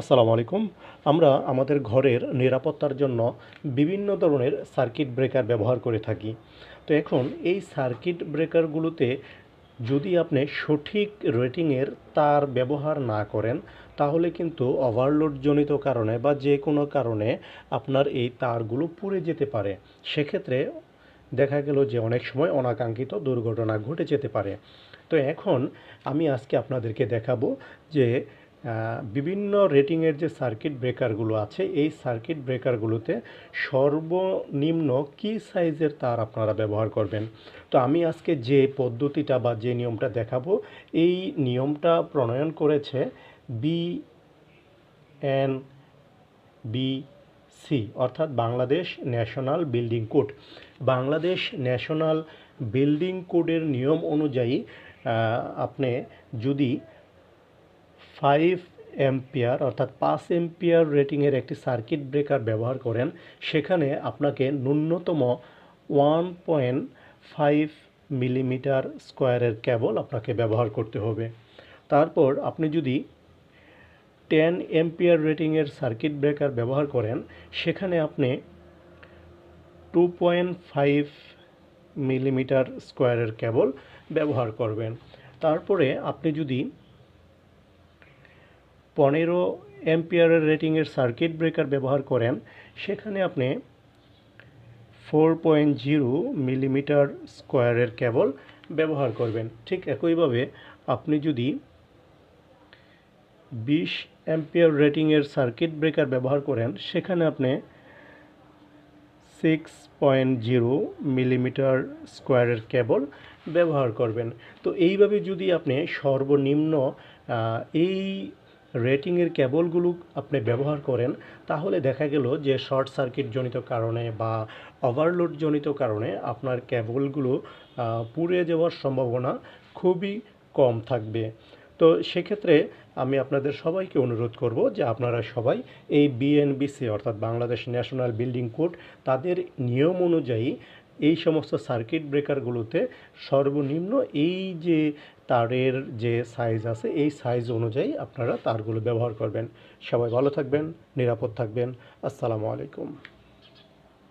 আসসালামু আলাইকুম। আমরা আমাদের ঘরের নিরাপত্তার জন্য বিভিন্ন ধরনের সার্কিট ব্রেকার ব্যবহার করে থাকি। তো এখন এই সার্কিট ব্রেকারগুলোতে যদি আপনি সঠিক রেটিংয়ের তার ব্যবহার না করেন, তাহলে কিন্তু ওভারলোডজনিত কারণে বা যে কোনো কারণে আপনার এই তারগুলো পুড়ে যেতে পারে। সেক্ষেত্রে দেখা গেল যে অনেক সময় অনাকাঙ্ক্ষিত দুর্ঘটনা ঘটে যেতে পারে। তো এখন আমি আজকে আপনাদেরকে দেখাবো যে বিভিন্ন রেটিংয়ের যে সার্কিট ব্রেকারগুলো আছে, এই সার্কিট ব্রেকারগুলোতে সর্বনিম্ন কী সাইজের তার আপনারা ব্যবহার করবেন? তো আমি আজকে যে পদ্ধতিটা বা যে নিয়মটা দেখাবো, এই নিয়মটা প্রণয়ন করেছে বি এন বি সি অর্থাৎ Bangladesh national building code. Bangladesh national building কোডের নিয়ম অনুযায়ী আপনি যদি ফাইভ এম্পিয়ার অর্থাৎ পাঁচ এম্পিয়ার রেটিংয়ের একটি সার্কিট ব্রেকার ব্যবহার করেন। সেখানে আপনাকে ন্যূনতম ওয়ান পয়েন্ট ফাইভ মিলিমিটার স্কোয়ারের কেবল আপনাকে ব্যবহার করতে হবে। তারপর আপনি যদি টেন এম্পিয়ার রেটিংয়ের সার্কিট ব্রেকার ব্যবহার করেন, সেখানে আপনি টু পয়েন্ট ফাইভ মিলিমিটার স্কোয়ারের কেবল ব্যবহার করবেন। তারপরে আপনি যদি পনেরো এম্পিয়ারের রেটিংয়ের সার্কিট ব্রেকার ব্যবহার করেন, সেখানে আপনি ফোর পয়েন্ট জিরো মিলিমিটার স্কোয়ারের কেবল ব্যবহার করবেন। ঠিক একইভাবে আপনি যদি বিশ অ্যাম্পিয়ার রেটিংয়ের সার্কিট ব্রেকার ব্যবহার করেন, সেখানে আপনি সিক্স পয়েন্ট জিরো মিলিমিটার স্কোয়ারের কেবল ব্যবহার করবেন। তো এইভাবে যদি আপনি সর্বনিম্ন এই রেটিংয়ের কেবলগুলো আপনি ব্যবহার করেন, তাহলে দেখা গেল যে শর্ট সার্কিট জনিত কারণে বা ওভারলোড জনিত কারণে আপনার কেবলগুলো পুড়ে যাওয়ার সম্ভাবনা খুবই কম থাকবে। তো সেক্ষেত্রে আমি আপনাদের সবাইকে অনুরোধ করব যে আপনারা সবাই এই বিএনবিসি অর্থাৎ বাংলাদেশ ন্যাশনাল বিল্ডিং কোড, তাদের নিয়ম অনুযায়ী এই সমস্ত সার্কিট ব্রেকারগুলোতে সর্বনিম্ন এই যে তারের যে সাইজ আছে, এই সাইজ অনুযায়ী আপনারা তারগুলো ব্যবহার করবেন। সবাই ভালো থাকবেন, নিরাপদ থাকবেন। আসসালামু আলাইকুম।